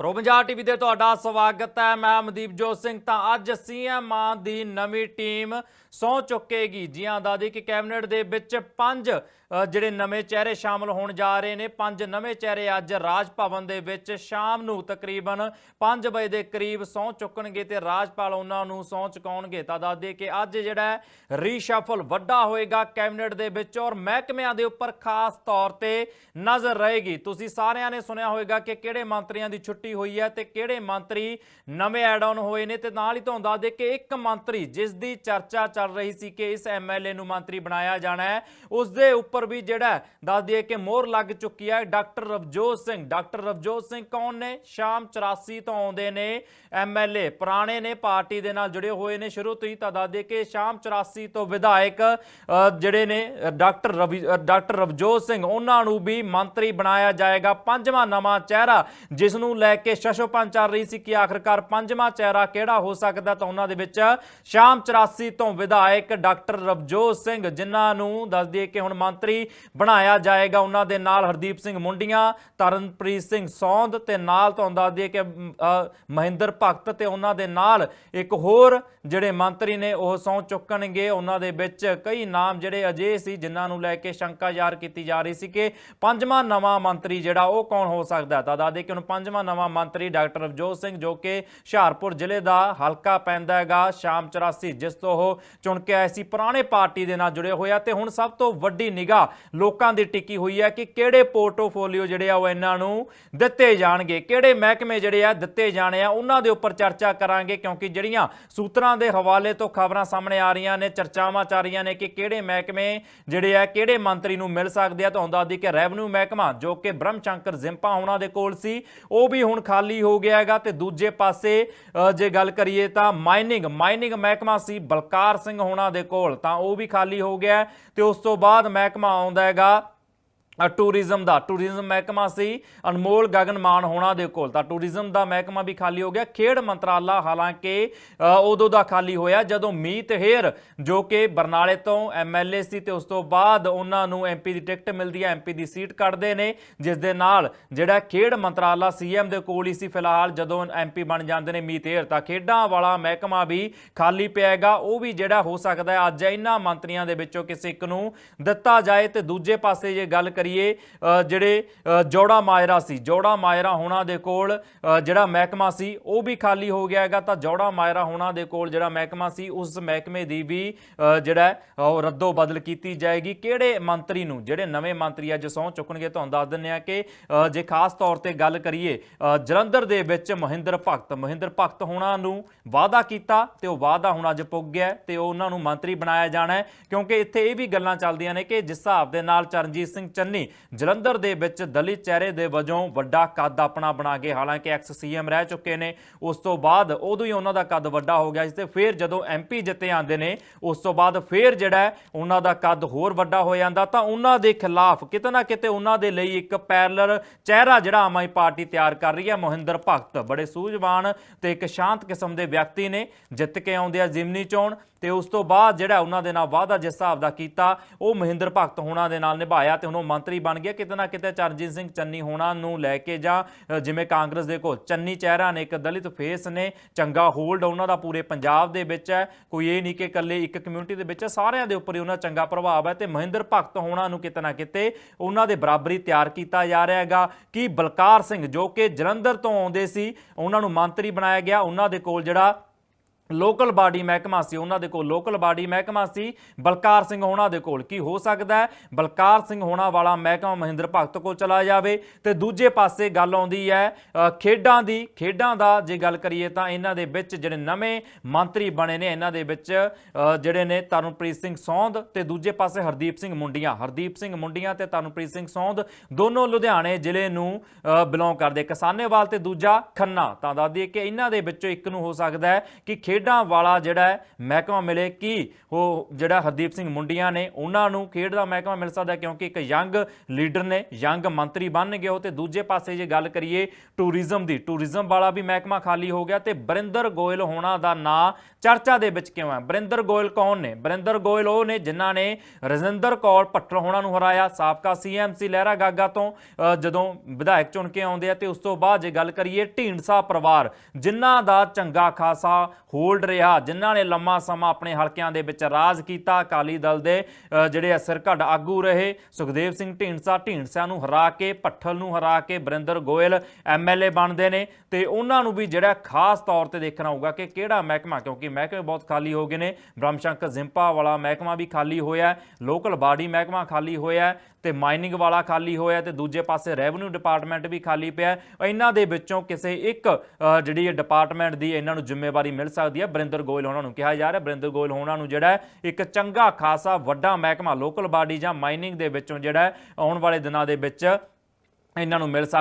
Pro Punjab TV ਤੇ ਤੁਹਾਡਾ ਸਵਾਗਤ ਹੈ। ਮੈਂ ਅਮਦੀਪ ਸਿੰਘ। ਤਾਂ ਅੱਜ ਸੀਐਮ ਆ ਦੀ ਨਵੀਂ ਟੀਮ ਸੌ ਚੁੱਕੇਗੀ। ਜੀਆਂ ਹਾਂ ਦਾਦੀ ਕਿ ਕੈਬਨਿਟ ਦੇ ਵਿੱਚ ਪੰਜ ਜਿਹੜੇ ਨਵੇਂ ਚਿਹਰੇ ਸ਼ਾਮਲ ਹੋਣ ਜਾ ਰਹੇ ਨੇ। ਪੰਜ ਨਵੇਂ ਚਿਹਰੇ ਅੱਜ ਰਾਜ ਭਵਨ ਦੇ ਵਿੱਚ ਸ਼ਾਮ ਨੂੰ ਤਕਰੀਬਨ 5 ਵਜੇ ਦੇ ਕਰੀਬ ਸੌ ਚੁੱਕਣਗੇ ਤੇ ਰਾਜਪਾਲ ਉਹਨਾਂ ਨੂੰ ਸੌ ਚੁਕਾਉਣਗੇ। ਤਾਂ ਦੱਸ ਦਈਏ ਕਿ ਅੱਜ ਜਿਹੜਾ ਰੀਸ਼ਫਲ ਵੱਡਾ ਹੋਏਗਾ ਕੈਬਨਿਟ ਦੇ ਵਿੱਚ ਔਰ ਮਹਿਕਮਿਆਂ ਦੇ ਉੱਪਰ ਖਾਸ ਤੌਰ ਤੇ ਨਜ਼ਰ ਰਹੇਗੀ। ਤੁਸੀਂ ਸਾਰਿਆਂ ਨੇ ਸੁਣਿਆ ਹੋਵੇਗਾ ਕਿ ਕਿਹੜੇ ਮੰਤਰੀਆਂ ਦੀ ਛੁੱਟੀ ਹੋਈ ਹੈ ਤੇ ਕਿਹੜੇ ਮੰਤਰੀ ਨਵੇਂ ਐਡ ਆਨ ਹੋਏ ਨੇ ਤੇ ਨਾਲ ਹੀ ਤੁਹਾਨੂੰ ਦੱਸ ਦੇ ਕਿ ਇੱਕ ਮੰਤਰੀ ਜਿਸ ਦੀ ਚਰਚਾ ਚੱਲ ਰਹੀ ਸੀ ਕਿ ਇਸ ਐਮਐਲਏ ਨੂੰ ਮੰਤਰੀ ਬਣਾਇਆ ਜਾਣਾ ਹੈ ਉਸ ਦੇ ਉੱਪਰ ਵੀ ਜਿਹੜਾ ਹੈ, ਦੱਸ ਦਈਏ ਕਿ ਮੋਹਰ ਲੱਗ ਚੁੱਕੀ ਹੈ। ਡਾਕਟਰ ਰਵਜੋਤ ਸਿੰਘ ਡਾਕਟਰ ਰਵਜੋਤ ਸਿੰਘ ਕੌਣ ਨੇ? ਸ਼ਾਮ 84 ਤੋਂ ਆਉਂਦੇ ਨੇ ਐਮਐਲਏ ਪੁਰਾਣੇ ਨੇ ਪਾਰਟੀ ਦੇ ਨਾਲ ਜੁੜੇ ਹੋਏ ਨੇ। ਸ਼ੁਰੂ ਤੋਂ ਹੀ ਤਾਂ ਦੱਸ ਦਈਏ ਕਿ ਸ਼ਾਮ 84 ਤੋਂ ਵਿਧਾਇਕ ਜਿਹੜੇ ਨੇ ਡਾਕਟਰ ਰਵੀ ਡਾਕਟਰ ਰਵਜੋਤ ਸਿੰਘ ਉਹਨਾਂ ਨੂੰ ਵੀ ਮੰਤਰੀ ਬਣਾਇਆ ਜਾਏਗਾ। ਪੰਜਵਾਂ ਨਵਾਂ ਚਿਹਰਾ ਜਿਸ ਨੂੰ ਲੈ ਕੇ ਸ਼ਸ਼ੋਪਨ ਚੱਲ ਰਹੀ ਸੀ ਕਿ ਆਖਰਕਾਰ ਪੰਜਵਾਂ ਚਿਹਰਾ ਕਿਹੜਾ ਹੋ ਸਕਦਾ ਤਾਂ ਉਹਨਾਂ ਦੇ ਵਿੱਚ ਸ਼ਾਮ 84 ਤੋਂ ਵਿਧਾਇਕ ਡਾਕਟਰ ਰਵਜੋਤ ਸਿੰਘ, ਜਿਨ੍ਹਾਂ ਨੂੰ ਦੱਸ ਦਈਏ ਕਿ ਹੁਣ ਮੰਤਰੀ ਬਣਾਇਆ ਜਾਏਗਾ, ਉਹਨਾਂ ਦੇ ਨਾਲ ਹਰਦੀਪ ਸਿੰਘ ਮੁੰਡੀਆਂ, ਤਰਨਪ੍ਰੀਤ ਸਿੰਘ ਸੌਂਦ ਤੇ ਨਾਲ ਤੁਹਾਨੂੰ ਦੱਸ ਦਈਏ ਕਿ ਮਹਿੰਦਰ ਭਗਤ ਤੇ ਉਹਨਾਂ ਦੇ ਨਾਲ ਇੱਕ ਹੋਰ ਜਿਹੜੇ ਮੰਤਰੀ ਨੇ, ਉਹ ਸਹੁੰ ਚੁੱਕਣਗੇ। ਉਹਨਾਂ ਦੇ ਵਿੱਚ ਕਈ ਨਾਮ ਜਿਹੜੇ ਅਜੇ ਸੀ, ਜਿਨ੍ਹਾਂ ਨੂੰ ਲੈ ਕੇ ਸ਼ੰਕਾ ਯਾਰ ਕੀਤੀ ਜਾ ਰਹੀ ਸੀ ਕਿ ਪੰਜਵਾਂ ਨਵਾਂ ਮੰਤਰੀ ਜਿਹੜਾ, ਉਹ ਕੌਣ ਹੋ ਸਕਦਾ? ਤਾਂ ਦੱਸ ਦੇ ਕਿ ਹੁਣ ਪੰਜਵਾਂ ਨਵਾਂ ਮੰਤਰੀ ਡਾਕਟਰ ਰਵਜੋਤ ਸਿੰਘ ਜੋ ਕਿ ਹੁਸ਼ਿਆਰਪੁਰ ਜ਼ਿਲ੍ਹੇ ਦਾ ਹਲਕਾ ਪੈਂਦਾ ਹੈਗਾ ਸ਼ਾਮ 84 ਜਿਸ ਤੋਂ ਉਹ ਚੁਣ ਕੇ ਆਏ ਸੀ। ਪੁਰਾਣੇ ਪਾਰਟੀ ਦੇ ਨਾਲ ਜੁੜੇ ਹੋਏ ਆ ਤੇ ਹੁਣ ਸਭ ਤੋਂ ਵੱਡੀ ਨਿਗਾਹ ਲੋਕਾਂ ਦੀ ਟਿੱਕੀ ਹੋਈ ਹੈ ਕਿ ਕਿਹੜੇ ਪੋਰਟਫੋਲੀਓ ਜਿਹੜੇ ਆ ਉਹ ਇਹਨਾਂ ਨੂੰ ਦਿੱਤੇ ਜਾਣਗੇ, ਕਿਹੜੇ ਮਹਿਕਮੇ ਜਿਹੜੇ ਆ ਦਿੱਤੇ ਜਾਣੇ ਆ, ਉਹਨਾਂ ਦੇ ਉੱਪਰ ਚਰਚਾ ਕਰਾਂਗੇ, ਕਿਉਂਕਿ ਜਿਹੜੀਆਂ ਸੂਤਰਾਂ ਦੇ ਹਵਾਲੇ ਤੋਂ ਖਬਰਾਂ ਸਾਹਮਣੇ ਆ ਰਹੀਆਂ ਨੇ, ਚਰਚਾਵਾਂ ਚੱਲ ਰਹੀਆਂ ਨੇ ਕਿ ਕਿਹੜੇ ਮਹਿਕਮੇ ਜਿਹੜੇ ਆ, ਕਿਹੜੇ ਮੰਤਰੀ ਨੂੰ ਮਿਲ ਸਕਦੇ ਆ ਤੁਹਾਨੂੰ ਦੱਸ ਦਈ ਕਿ ਰੈਵਨਿਊ ਮਹਿਕਮਾ ਜੋ ਕਿ ਬ੍ਰਹਮ ਸ਼ੰਕਰ ਜ਼ਿੰਪਾ ਉਹਨਾਂ ਦੇ ਕੋਲ ਸੀ, ਉਹ ਵੀ ਹੁਣ ਖਾਲੀ ਹੋ ਗਿਆ ਹੈਗਾ ਤੇ ਦੂਜੇ ਪਾਸੇ ਅ, ਜੇ ਗੱਲ ਕਰੀਏ ਤਾਂ ਮਾਈਨਿੰਗ ਮਾਈਨਿੰਗ ਮਹਿਕਮਾ ਸੀ ਬਲਕਾਰ ਸਿੰਘ ਹੋਣਾ ਦੇ ਕੋਲ ਤਾਂ ਉਹ ਵੀ ਖਾਲੀ ਹੋ ਗਿਆ ਤੇ ਉਸ ਤੋਂ ਬਾਅਦ ਮਹਿਕਮਾ ਆਉਂਦਾ ਹੈਗਾ ਟੂਰਿਜ਼ਮ ਦਾ, ਟੂਰਿਜ਼ਮ ਮਹਿਕਮਾ ਸੀ। ਅਨਮੋਲ ਗਗਨ ਮਾਨ ਹੋਣਾ ਦੇ ਕੋਲ। ਤਾਂ ਟੂਰਿਜ਼ਮ ਦਾ ਮਹਿਕਮਾ ਵੀ ਖਾਲੀ ਹੋ ਗਿਆ। ਖੇਡ ਮੰਤਰਾਲਾ ਹਾਲਾਂਕਿ ਉਦੋਂ ਦਾ ਖਾਲੀ ਹੋਇਆ, ਜਦੋਂ ਮੀਤ ਹੇਰ ਜੋ ਕਿ ਬਰਨਾਲੇ ਤੋਂ ਐਮਐਲਏ ਸੀ ਤੇ ਉਸ ਤੋਂ ਬਾਅਦ ਉਹਨਾਂ ਨੂੰ ਐਮਪੀ ਦੀ ਟਿਕਟ ਮਿਲਦੀ ਹੈ ਐਮਪੀ ਦੀ ਸੀਟ ਕੱਢਦੇ ਨੇ। ਜਿਸ ਦੇ ਨਾਲ ਜਿਹੜਾ ਖੇਡ ਮੰਤਰਾਲਾ ਸੀਐਮ ਦੇ ਕੋਲ ਹੀ ਸੀ ਫਿਲਹਾਲ, ਜਦੋਂ ਐਮਪੀ ਬਣ ਜਾਂਦੇ ਨੇ ਮੀਤ ਹੇਰ ਤਾਂ ਖੇਡਾਂ ਵਾਲਾ ਮਹਿਕਮਾ ਵੀ ਖਾਲੀ ਪਿਆਗਾ ਉਹ ਵੀ ਜਿਹੜਾ ਹੋ ਸਕਦਾ ਅੱਜ ਇਹਨਾਂ ਮੰਤਰੀਆਂ ਦੇ ਵਿੱਚੋਂ ਕਿਸੇ ਇੱਕ ਨੂੰ ਦਿੱਤਾ ਜਾਏ ਤੇ ਦੂਜੇ ਪਾਸੇ ਜੇ ਗੱਲ ਕਰੀਏ ਜਿਹੜੇ ਜੋੜਾ ਮਾਇਰਾ ਸੀ। ਜੋੜਾ ਮਾਇਰਾ ਹੋਣਾ ਦੇ ਕੋਲ ਜਿਹੜਾ ਮਹਿਕਮਾ ਸੀ, ਉਹ ਵੀ ਖਾਲੀ ਹੋ ਗਿਆ ਹੈਗਾ। ਤਾਂ ਜੋੜਾ ਮਾਇਰਾ ਹੋਣਾ ਦੇ ਕੋਲ ਜਿਹੜਾ ਮਹਿਕਮਾ ਸੀ, ਉਸ ਮਹਿਕਮੇ ਦੀ ਵੀ ਜਿਹੜਾ ਉਹ ਰੱਦੋ ਬਦਲ ਕੀਤੀ ਜਾਏਗੀ। ਕਿਹੜੇ ਮੰਤਰੀ ਨੂੰ, ਜਿਹੜੇ ਨਵੇਂ ਮੰਤਰੀ ਅੱਜ ਸਹੁੰ ਚੁੱਕਣਗੇ, ਤੁਹਾਨੂੰ ਦੱਸ ਦਿੰਨੇ ਆ ਕਿ ਜੇ ਖਾਸ ਤੌਰ ਤੇ ਗੱਲ ਕਰੀਏ ਜਲੰਧਰ ਦੇ ਵਿੱਚ ਮਹਿੰਦਰ ਭਗਤ ਮਹਿੰਦਰ ਭਗਤ ਹੋਣਾ ਨੂੰ ਵਾਅਦਾ ਕੀਤਾ ਤੇ ਉਹ ਵਾਅਦਾ ਹੁਣ ਅੱਜ ਪੁੱਗ ਗਿਆ ਹੈ ਤੇ ਉਹਨਾਂ ਨੂੰ ਮੰਤਰੀ ਬਣਾਇਆ ਜਾਣਾ ਕਿਉਂਕਿ ਇੱਥੇ ਇਹ ਵੀ ਗੱਲਾਂ ਚੱਲਦੀਆਂ ਨੇ ਕਿ ਜਿਸ ਹਿਸਾਬ ਦੇ ਨਾਲ ਚਰਨਜੀਤ ਸਿੰਘ ਚੰਨੀ ਜਲੰਧਰ ਦੇ ਵਿੱਚ ਦਲਿਤ ਚਿਹਰੇ ਦੇ ਵਜੋਂ ਵੱਡਾ ਕੱਦ ਆਪਣਾ ਬਣਾ ਕੇ ਹਾਲਾਂਕਿ ਐਕਸ ਸੀਐਮ ਰਹਿ ਚੁੱਕੇ ਨੇ, ਉਸ ਤੋਂ ਬਾਅਦ ਉਦੋਂ ਹੀ ਉਹਨਾਂ ਦਾ ਕੱਦ ਵੱਡਾ ਹੋ ਗਿਆ ਇਸ ਤੇ ਫਿਰ ਜਦੋਂ ਐਮਪੀ ਜਿੱਤੇ ਆਂਦੇ ਨੇ, ਉਸ ਤੋਂ ਬਾਅਦ ਫਿਰ ਜਿਹੜਾ ਉਹਨਾਂ ਦਾ ਕੱਦ ਹੋਰ ਵੱਡਾ ਹੋ ਜਾਂਦਾ, ਤਾਂ ਉਹਨਾਂ ਦੇ ਖਿਲਾਫ ਕਿਤੇ ਨਾ ਕਿਤੇ ਉਹਨਾਂ ਦੇ ਲਈ ਇੱਕ ਪੈਰਲਰ ਚਿਹਰਾ ਜਿਹੜਾ ਆਮ ਆਦਮੀ ਪਾਰਟੀ ਤਿਆਰ ਕਰ ਰਹੀ ਹੈ, ਮੋਹਿੰਦਰ ਭਗਤ। ਬੜੇ ਸੂਝਵਾਨ ਤੇ ਇੱਕ ਸ਼ਾਂਤ ਕਿਸਮ ਦੇ ਵਿਅਕਤੀ ਨੇ, ਜਿੱਤ ਕੇ ਆਉਂਦੇ ਆ ਜ਼ਿਮਨੀ ਚੋਣ ਤੇ ਉਸ ਤੋਂ ਬਾਅਦ ਜਿਹੜਾ ਉਹਨਾਂ ਦੇ ਨਾਲ ਵਾਅਦਾ ਜਿਸ ਹਿਸਾਬ ਦਾ ਕੀਤਾ, ਉਹ ਮਹਿੰਦਰ ਭਗਤ ਹੋਣਾ ਦੇ ਨਾਲ ਨਿਭਾਇਆ ਤੇ ਹੁਣ ਉਹ ਮੰਤਰੀ ਬਣ ਗਿਆ। ਕਿਤੇ ਨਾ ਕਿਤੇ ਚਰਨਜੀਤ ਸਿੰਘ ਚੰਨੀ ਹੋਣਾ ਨੂੰ ਲੈ ਕੇ ਜਾਂ ਜਿਵੇਂ ਕਾਂਗਰਸ ਦੇ ਕੋਲ ਚੰਨੀ ਚਿਹਰਾ ਨੇ, ਇੱਕ ਦਲਿਤ ਫੇਸ ਨੇ, ਚੰਗਾ ਹੋਲਡ ਉਹਨਾਂ ਦਾ ਪੂਰੇ ਪੰਜਾਬ ਦੇ ਵਿੱਚ ਹੈ। ਕੋਈ ਇਹ ਨਹੀਂ ਕਿ ਇਕੱਲੇ ਇੱਕ ਕਮਿਊਨਿਟੀ ਦੇ ਵਿੱਚ ਸਾਰਿਆਂ ਦੇ ਉੱਪਰ ਹੀ ਉਹਨਾਂ ਦਾ ਚੰਗਾ ਪ੍ਰਭਾਵ ਹੈ ਤੇ ਮਹਿੰਦਰ ਭਗਤ ਹੋਣਾ ਨੂੰ ਕਿਤੇ ਨਾ ਕਿਤੇ ਉਹਨਾਂ ਦੇ ਬਰਾਬਰੀ ਤਿਆਰ ਕੀਤਾ ਜਾ ਰਿਹਾ ਹੈਗਾ। ਕਿ ਬਲਕਾਰ ਸਿੰਘ ਜੋ ਕਿ ਜਲੰਧਰ ਤੋਂ ਆਉਂਦੇ ਸੀ, ਉਹਨਾਂ ਨੂੰ ਮੰਤਰੀ ਬਣਾਇਆ ਗਿਆ। ਉਹਨਾਂ ਦੇ ਕੋਲ ਜਿਹੜਾ ਲੋਕਲ ਬਾਡੀ ਮਹਿਕਮਾ ਸੀ, ਉਹਨਾਂ ਦੇ ਕੋਲ ਲੋਕਲ ਬਾਡੀ ਮਹਿਕਮਾ ਸੀ। ਬਲਕਾਰ ਸਿੰਘ ਹੋਣਾ ਦੇ ਕੋਲ ਕੀ ਹੋ ਸਕਦਾ ਹੈ? ਬਲਕਾਰ ਸਿੰਘ ਹੋਣਾ ਵਾਲਾ ਮਹਿਕਮਾ ਮਹਿੰਦਰ ਭਗਤ ਕੋਲ ਚਲਾ ਜਾਵੇ। ਤੇ ਦੂਜੇ ਪਾਸੇ ਗੱਲ ਆਉਂਦੀ ਹੈ ਖੇਡਾਂ ਦੀ। ਖੇਡਾਂ ਦਾ ਜੇ ਗੱਲ ਕਰੀਏ ਤਾਂ ਇਹਨਾਂ ਦੇ ਵਿੱਚ ਜਿਹੜੇ ਨਵੇਂ ਮੰਤਰੀ ਬਣੇ ਨੇ, ਇਹਨਾਂ ਦੇ ਵਿੱਚ ਜਿਹੜੇ ਨੇ ਤਰਨਪ੍ਰੀਤ ਸਿੰਘ ਸੌਂਦ ਤੇ ਦੂਜੇ ਪਾਸੇ ਹਰਦੀਪ ਸਿੰਘ ਮੁੰਡੀਆਂ। ਹਰਦੀਪ ਸਿੰਘ ਮੁੰਡੀਆਂ ਤੇ ਤਰਨਪ੍ਰੀਤ ਸਿੰਘ ਸੌਂਦ ਦੋਨੋਂ ਲੁਧਿਆਣੇ ਜ਼ਿਲ੍ਹੇ ਨੂੰ ਬਿਲੋਂਗ ਕਰਦੇ। ਕਿਸਾਨੇਵਾਲ ਤੇ ਦੂਜਾ ਖੰਨਾ। ਤਾਂ ਦੱਸਦੀ ਕਿ ਇਹਨਾਂ ਦੇ ਵਿੱਚੋਂ ਇੱਕ ਨੂੰ ਹੋ ਸਕਦਾ ਹੈ ਕਿ ਖੇਡਾਂ ਵਾਲਾ ਜਿਹੜਾ ਮਹਿਕਮਾ ਮਿਲੇ ਕੀ? ਉਹ ਜਿਹੜਾ ਹਰਦੀਪ ਸਿੰਘ ਮੁੰਡੀਆਂ ਨੇ, ਉਹਨਾਂ ਨੂੰ ਖੇਡ ਦਾ ਮਹਿਕਮਾ ਮਿਲ ਸਕਦਾ ਕਿਉਂਕਿ ਇੱਕ ਯੰਗ ਲੀਡਰ ਨੇ, ਯੰਗ ਮੰਤਰੀ ਬਣਨਗੇ ਉਹ ਤੇ ਦੂਜੇ ਪਾਸੇ ਜੇ ਗੱਲ ਕਰੀਏ ਟੂਰਿਜ਼ਮ ਦੀ, ਟੂਰਿਜ਼ਮ ਵਾਲਾ ਵੀ ਮਹਿਕਮਾ ਖਾਲੀ ਹੋ ਗਿਆ ਤੇ ਬਰਿੰਦਰ ਗੋਇਲ ਹੋਣਾ ਦਾ ਨਾਂ ਚਰਚਾ ਦੇ ਵਿੱਚ ਕਿਉਂ ਹੈ? ਬਰਿੰਦਰ ਗੋਇਲ ਕੌਣ ਨੇ? ਬਰਿੰਦਰ ਗੋਇਲ ਉਹ ਨੇ ਜਿਨ੍ਹਾਂ ਨੇ ਰਜਿੰਦਰ ਕੌਰ ਭੱਟਰ ਹੋਣਾ ਨੂੰ ਹਰਾਇਆ, ਸਾਬਕਾ ਸੀਐਮਸੀ ਲਹਿਰਾ ਗਾਗਾ ਤੋਂ ਜਦੋਂ ਵਿਧਾਇਕ ਚੁਣ ਕੇ ਆਉਂਦੇ ਆ ਤੇ ਉਸ ਤੋਂ ਬਾਅਦ ਜੇ ਗੱਲ ਕਰੀਏ ਢੀਂਡਸਾ ਪਰਿਵਾਰ, ਜਿਨ੍ਹਾਂ ਦਾ ਚੰਗਾ ਖਾਸਾ ਹੋ ਹੋਲਡ ਰਿਹਾ ਜਿਨ੍ਹਾਂ ਨੇ ਲੰਮਾ ਸਮਾਂ ਆਪਣੇ ਹਲਕਿਆਂ ਦੇ ਵਿੱਚ ਰਾਜ ਕੀਤਾ ਅਕਾਲੀ ਦਲ ਦੇ ਅ, ਜਿਹੜੇ ਅਸਰ ਘੱਟ ਆਗੂ ਰਹੇ। ਸੁਖਦੇਵ ਸਿੰਘ ਢੀਂਡਸਾ ਢੀਂਡਸਾ ਨੂੰ ਹਰਾ ਕੇ ਭੱਠਲ ਨੂੰ ਹਰਾ ਕੇ ਬਰਿੰਦਰ ਗੋਇਲ ਐਮਐਲਏ ਬਣਦੇ ਨੇ। ਤੇ ਉਹਨਾਂ ਨੂੰ ਵੀ ਜਿਹੜਾ ਖਾਸ ਤੌਰ ਤੇ ਦੇਖਣਾ ਹੋਊਗਾ ਕਿ ਕਿਹੜਾ ਮਹਿਕਮਾ ਕਿਉਂਕਿ ਮਹਿਕਮੇ ਬਹੁਤ ਖਾਲੀ ਹੋ ਗਏ ਨੇ। ਬ੍ਰਹਮਸ਼ੰਕ ਜ਼ਿੰਪਾ ਵਾਲਾ ਮਹਿਕਮਾ ਵੀ ਖਾਲੀ ਹੋਇਆ ਲੋਕਲ ਬਾਡੀ ਮਹਿਕਮਾ ਖਾਲੀ ਹੋਇਆ ਤੇ ਮਾਈਨਿੰਗ ਵਾਲਾ ਖਾਲੀ ਹੋਇਆ ਤੇ ਦੂਜੇ ਪਾਸੇ ਰੈਵਨਿਊ ਡਿਪਾਰਟਮੈਂਟ ਵੀ ਖਾਲੀ ਪਿਆ ਇਹਨਾਂ ਦੇ ਵਿੱਚੋਂ ਕਿਸੇ ਇੱਕ ਅ, ਜਿਹੜੀ ਡਿਪਾਰਟਮੈਂਟ ਦੀ ਇਹਨਾਂ ਨੂੰ ਜ਼ਿੰਮੇਵਾਰੀ ਮਿਲ ਸਕਦੀ ਹੈ। ਬਰਿੰਦਰ ਗੋਇਲ ਉਹਨਾਂ ਨੂੰ ਕਿਹਾ ਜਾ ਰਿਹਾ। ਬਰਿੰਦਰ ਗੋਇਲ ਉਹਨਾਂ ਨੂੰ ਜਿਹੜਾ ਇੱਕ ਚੰਗਾ ਖਾਸਾ ਵੱਡਾ ਮਹਿਕਮਾ ਲੋਕਲ ਬਾਡੀ ਜਾਂ ਮਾਈਨਿੰਗ ਦੇ ਵਿੱਚੋਂ ਜਿਹੜਾ ਆਉਣ ਵਾਲੇ ਦਿਨਾਂ ਦੇ ਵਿੱਚ ਇਹਨਾਂ ਨੂੰ ਮਿਲ ਸਕਦਾ